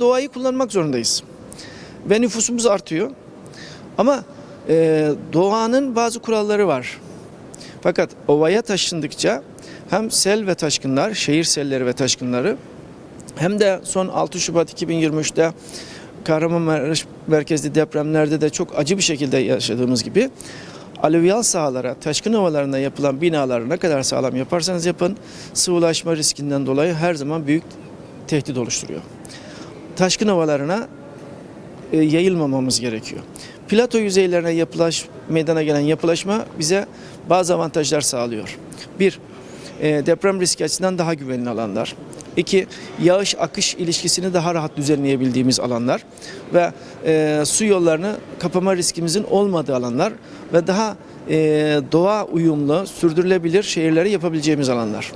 Doğayı kullanmak zorundayız. Ve nüfusumuz artıyor. Ama e, doğanın bazı kuralları var. Fakat ovaya taşındıkça hem sel ve taşkınlar, şehir selleri ve taşkınları hem de son 6 Şubat 2023'te Kahramanmaraş merkezli depremlerde de çok acı bir şekilde yaşadığımız gibi alüvyal sahalara, taşkın havalarında yapılan binaları ne kadar sağlam yaparsanız yapın sıvılaşma riskinden dolayı her zaman büyük tehdit oluşturuyor. Taşkın havalarına e, yayılmamamız gerekiyor. Plato yüzeylerine yapılaş, meydana gelen yapılaşma bize bazı avantajlar sağlıyor. Bir, e, deprem riski açısından daha güvenli alanlar. İki, yağış akış ilişkisini daha rahat düzenleyebildiğimiz alanlar ve e, su yollarını kapama riskimizin olmadığı alanlar ve daha e, doğa uyumlu, sürdürülebilir şehirleri yapabileceğimiz alanlar.